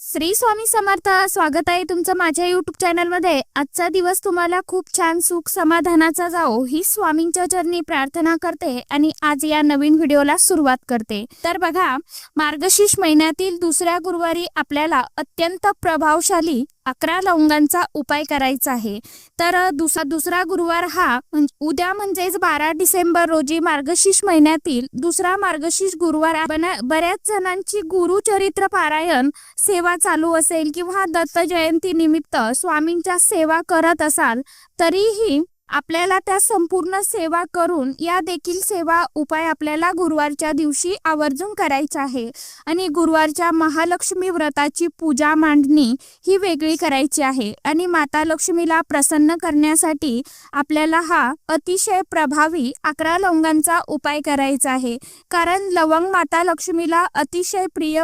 श्री स्वामी समर्थ स्वागत आहे तुमचं माझ्या युट्यूब चॅनलमध्ये आजचा दिवस तुम्हाला खूप छान सुख समाधानाचा जाओ ही स्वामींच्या चरणी प्रार्थना करते आणि आज या नवीन व्हिडिओला सुरुवात करते. तर बघा मार्गशीर्ष महिन्यातील दुसऱ्या गुरुवारी आपल्याला अत्यंत प्रभावशाली अकरा लवंगांचा उपाय करायचा आहे. तर दुसरा दुसरा गुरुवार हा उद्या म्हणजेच बारा डिसेंबर रोजी मार्गशीर्ष महिन्यातील दुसरा मार्गशीर्ष गुरुवार बऱ्याच जणांची गुरुचरित्र पारायण सेवा चालू असेल किंवा दत्त जयंती निमित्त स्वामींच्या सेवा करत असाल तरीही आपल्याला त्या संपूर्ण सेवा करून या देखील सेवा उपाय आपल्याला गुरुवारच्या दिवशी आवर्जून करायचा आहे. आणि गुरुवारच्या महालक्ष्मी व्रताची पूजा मांडणी ही वेगळी करायची आहे. आणि माता लक्ष्मीला प्रसन्न करण्यासाठी आपल्याला हा अतिशय प्रभावी अकरा लवंगांचा उपाय करायचा आहे. कारण लवंग माता लक्ष्मीला अतिशय प्रिय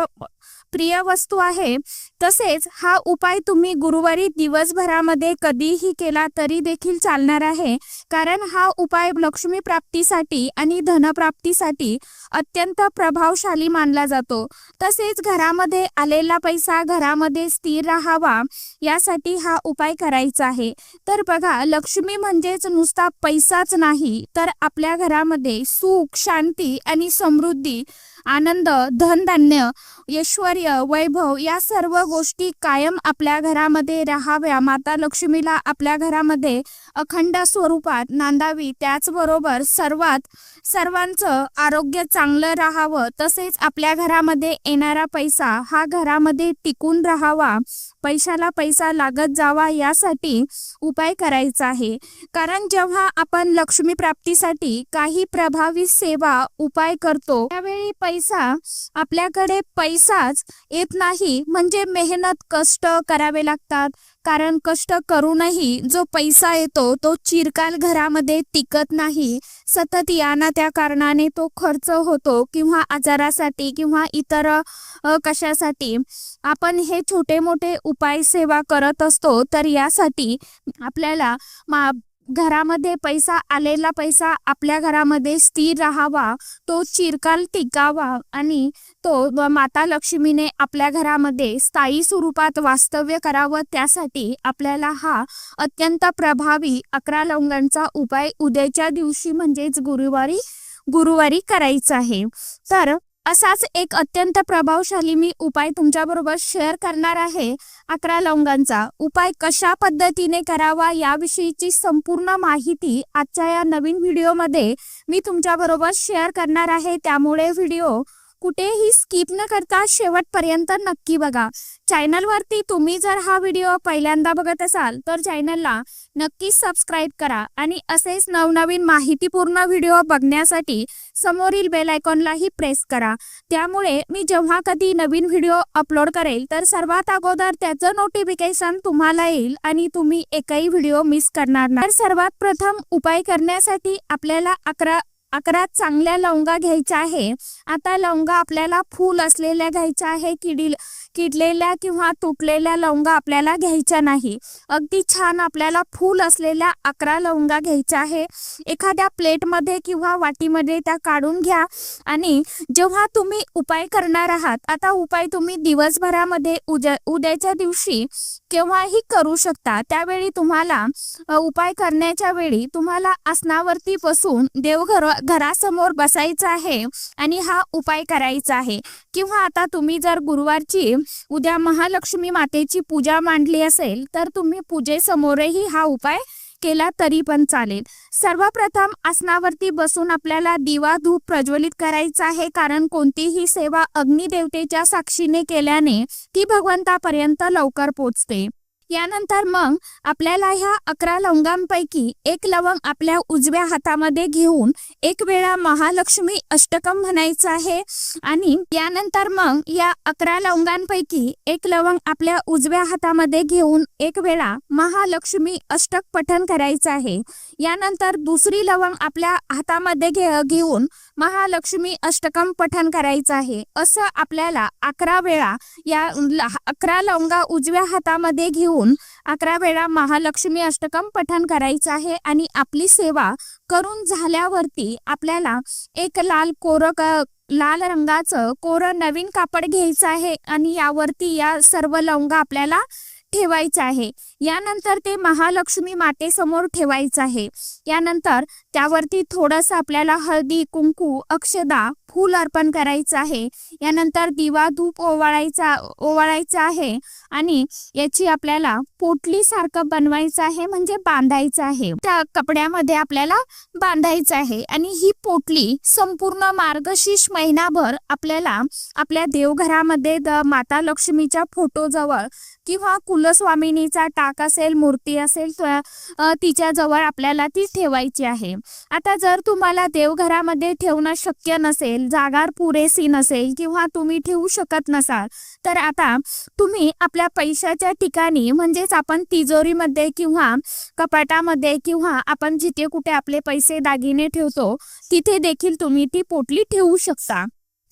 प्रिय वस्तू आहे. तसेच हा उपाय तुम्ही गुरुवारी दिवसभरामध्ये कधीही केला तरी देखील चालणार आहे. कारण हा उपाय लक्ष्मी प्राप्तीसाठी आणि धनप्राप्तीसाठी अत्यंत प्रभावशाली मानला जातो. तसेच घरामध्ये आलेला पैसा घरामध्ये स्थिर राहावा यासाठी हा उपाय करायचा आहे. तर बघा लक्ष्मी म्हणजेच नुसता पैसाच नाही तर आपल्या घरामध्ये सुख शांती आणि समृद्धी आनंद धनधान्य ऐश्वर वैभव या सर्व गोष्टी कायम आपल्या घरामध्ये राहाव्या. माता लक्ष्मीला आपल्या घरामध्ये अखंड स्वरूपात नांदावी. त्याचबरोबर सर्वात सर्वांचं आरोग्य चांगलं राहावं. तसेच आपल्या घरामध्ये येणारा पैसा हा घरामध्ये टिकून राहावा. पैशाला पैसा लागत जावा यासाठी उपाय करायचा आहे. कारण जेव्हा आपण लक्ष्मी प्राप्तीसाठी काही प्रभावी सेवा उपाय करतो त्यावेळी पैसा आपल्याकडे पैसाच येत नाही. म्हणजे मेहनत कष्ट करावे लागतात. कारण कष्ट करूनही जो पैसा येतो तो चिरकाल घरामध्ये टिकत नाही. सतत या ना त्या कारणाने तो खर्च होतो किंवा आजारासाठी किंवा इतर कशासाठी. आपण हे छोटे मोठे उपाय सेवा करत असतो तर यासाठी आपल्याला मा घरामध्ये पैसा आलेला पैसा आपल्या घरामध्ये स्थिर राहावा तो चिरकाल टिकावा आणि तो माता लक्ष्मीने आपल्या घरामध्ये स्थायी स्वरूपात वास्तव्य करावं त्यासाठी आपल्याला हा अत्यंत प्रभावी अकरा लवंगांचा उपाय उद्याच्या दिवशी म्हणजेच गुरुवारी गुरुवारी करायचा आहे. तर असाच एक अत्यंत प्रभावशाली मी उपाय तुमच्याबरोबर शेअर करणार आहे. अकरा लवंगांचा. उपाय कशा पद्धतीने करावा याविषयीची संपूर्ण माहिती आजच्या या नवीन व्हिडिओमध्ये मी तुमच्याबरोबर शेअर करणार आहे. त्यामुळे व्हिडिओ कुठेही स्किप न करता शेवटपर्यंत नक्की बघा. चॅनलवरती तुम्ही जर हा व्हिडिओ पहिल्यांदा बघत असाल तर चॅनलला नक्की सबस्क्राईब करा आणि असेच नवनवीन माहितीपूर्ण व्हिडिओ बघण्यासाठी समोरील बेल आयकॉनलाही प्रेस करा. त्यामुळे मी जेव्हा कधी नवीन व्हिडिओ अपलोड करेल तर सर्वात अगोदर त्याचं नोटिफिकेशन तुम्हाला येईल आणि तुम्ही एकही व्हिडिओ मिस करणार नाही. तर सर्वात प्रथम उपाय करण्यासाठी आपल्याला अकरा अकरा चांगल्या लवंगा घ्यायच्या आहे. आता लवंगा आपल्याला फूल असलेल्या घ्यायच्या आहे किडी किडलेल्या किंवा तुटलेल्या लवंगा आपल्याला घ्यायच्या नाही. अगदी छान आपल्याला फूल असलेल्या अकरा लवंगा घ्यायच्या आहे. एखाद्या प्लेटमध्ये किंवा वाटीमध्ये त्या काढून घ्या. आणि जेव्हा तुम्ही उपाय करणार आहात आता उपाय तुम्ही दिवसभरामध्ये उद्या उद्याच्या दिवशी केव्हाही करू शकता. त्यावेळी तुम्हाला उपाय करण्याच्या वेळी तुम्हाला आसनावरती बसून देवघर घरासमोर बसायचं आहे आणि हा उपाय करायचा आहे. किंवा आता तुम्ही जर गुरुवारची उद्या महालक्ष्मी मातेची पूजा मांडली असेल तर तुम्ही पूजेसमोरही हा उपाय केला तरी पण चालेल. सर्वप्रथम आसनावरती बसून आपल्याला दिवा धूप प्रज्वलित करायचा आहे कारण कोणतीही सेवा अग्निदेवतेच्या साक्षीने केल्याने ती भगवंतापर्यंत लवकर पोचते. यानंतर मग आपल्याला ह्या अकरा लवंगांपैकी एक लवंग आपल्या उजव्या हातामध्ये घेऊन एक वेळा महालक्ष्मी अष्टकम म्हणायचं आहे. आणि यानंतर मग या अकरा लवंगांपैकी एक लवंग आपल्या उजव्या हातामध्ये घेऊन एक वेळा महालक्ष्मी अष्टक पठन करायचं आहे. यानंतर दुसरी लवंग आपल्या हातामध्ये घे घेऊन महालक्ष्मी अष्टकम पठन करायचं आहे. असं आपल्याला अकरा वेळा या अकरा लवंगा उजव्या हातामध्ये घेऊन अकरा वेळा महालक्ष्मी अष्टकम पठण करायचं आहे आणि आपली सेवा करून झाल्यावरती आपल्याला एक लाल कोरं लाल रंगाचं कोरं नवीन कापड घ्यायचं आहे आणि यावरती या सर्व लवंगा आपल्याला ठेवायचं आहे. यानंतर ते महालक्ष्मी मातेसमोर ठेवायचं आहे. यानंतर त्यावरती थोडंसं आपल्याला हळदी कुंकू अक्षदा फूल अर्पण करायचं आहे. यानंतर दिवा धूप ओवाळायचा ओवाळायचा आहे आणि याची आपल्याला पोटली सारखं बनवायचं आहे म्हणजे बांधायचं आहे. त्या कपड्यामध्ये आपल्याला बांधायचं आहे आणि ही पोटली संपूर्ण मार्गशीर्ष महिनाभर आपल्याला आपल्या देवघरामध्ये द माता लक्ष्मीच्या फोटोजवळ किंवा कुलस्वामिनीचा टाक असेल मूर्ती असेल तिच्या जवळ आपल्याला ती ठेवायची आहे. आता जर तुम्हाला देवघरामध्ये ठेवणं शक्य नसेल जागा पुरेसी नसेल किंवा तुम्ही ठेवू शकत नसाल तर आता तुम्ही आपल्या पैशाच्या ठिकाणी म्हणजेच आपण तिजोरीमध्ये किंवा कपाटामध्ये किंवा आपण जिथे कुठे आपले पैसे दागिने ठेवतो तिथे देखील तुम्ही ती पोटली ठेवू शकता.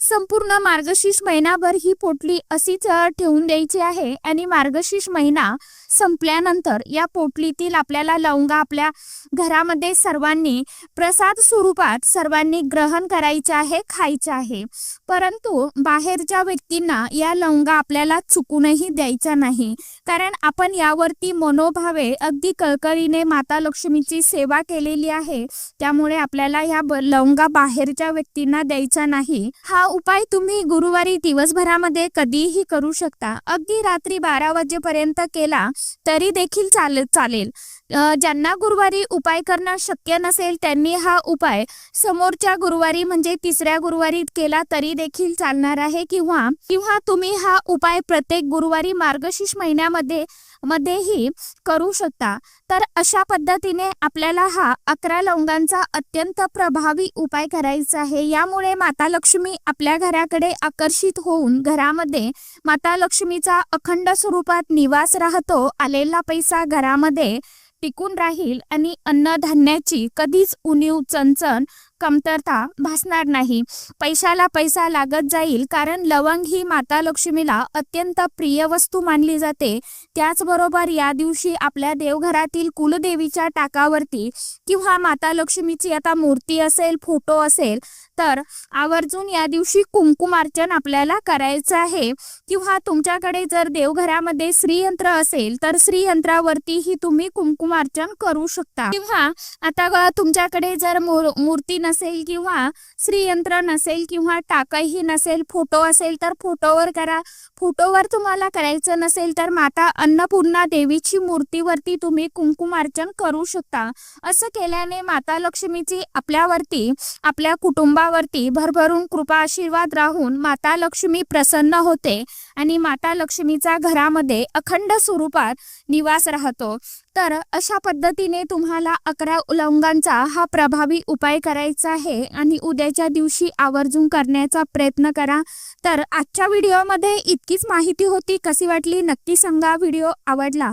संपूर्ण मार्गशीर्ष महिनाभर ही पोटली अशीच ठेवून द्यायची आहे आणि मार्गशीर्ष महिना संपल्यानंतर या पोटलीतील आपल्याला लवंगा आपल्या घरामध्ये सर्वांनी प्रसाद स्वरूपात सर्वांनी ग्रहण करायचे आहे खायचे आहे. परंतु बाहेरच्या व्यक्तींना या लवंगा आपल्याला चुकूनही द्यायचा नाही. कारण आपण यावरती मनोभावे अगदी कळकळीने माता लक्ष्मीची सेवा केलेली आहे. त्यामुळे आपल्याला ह्या लवंगा बाहेरच्या व्यक्तींना द्यायचा नाही. हा उपाय तुम्ही गुरुवारी दिवसभरामध्ये कधीही करू शकता. अगदी रात्री बारा वाजेपर्यंत केला तरी देखील चालेल चालेल. ज्यांना गुरुवारी उपाय करणं शक्य नसेल त्यांनी हा उपाय समोरच्या गुरुवारी म्हणजे तिसऱ्या गुरुवारी केला तरी देखील चालणार आहे. किंवा किंवा तुम्ही हा उपाय प्रत्येक गुरुवारी मार्गशीर्ष महिन्यामध्ये मध्येही करू शकता. तर अशा पद्धतीने आपल्याला हा अकरा लवंगांचा अत्यंत प्रभावी उपाय करायचा आहे. यामुळे माता लक्ष्मी आपल्या घराकडे आकर्षित होऊन घरामध्ये माता लक्ष्मीचा अखंड स्वरूपात निवास राहतो. आलेला पैसा घरामध्ये टिकून राहील आणि अन्नधान्याची कधीच उणीव चणचण कमतरता भासणार नाही. पैशाला पैसा लागत जाईल कारण लवंग ही माता लक्ष्मीला अत्यंत प्रिय वस्तू मानली जाते. त्याचबरोबर या दिवशी आपल्या देवघरातील कुलदेवीच्या टाकावरती किंवा माता लक्ष्मीची आता मूर्ती असेल फोटो असेल तर आवर्जून या दिवशी कुंकुमार्चन आपल्याला करायचं आहे. किंवा तुमच्याकडे जर देवघरामध्ये श्रीयंत्र असेल तर श्रीयंत्रावरतीही तुम्ही कुंकुमार्चन करू शकता. किंवा आता तुमच्याकडे जर मूर्ती नसेल किंवा श्रीयंत्र नसेल किंवा टाकही नसेल फोटो असेल तर फोटोवर करा. फोटोवर तुम्हाला करायचं नसेल तर माता अन्नपूर्णा देवीची मूर्तीवरती तुम्ही कुंकुमार्चन करू शकता. असं केल्याने माता लक्ष्मीची आपल्यावरती आपल्या रूपावरती भरभरून कृपा आशीर्वाद राहून माता लक्ष्मी प्रसन्न होते आणि माता लक्ष्मीचा घरामध्ये अखंड स्वरूपात निवास राहतो. तर अशा पद्धतीने तुम्हाला अकरा उलंगांचा हा प्रभावी उपाय करायचा आहे आणि उद्याच्या दिवशी आवर्जून करण्याचा प्रयत्न करा. तर आजच्या व्हिडिओमध्ये इतकीच माहिती होती. कशी वाटली? नक्की सांगा. व्हिडिओ आवडला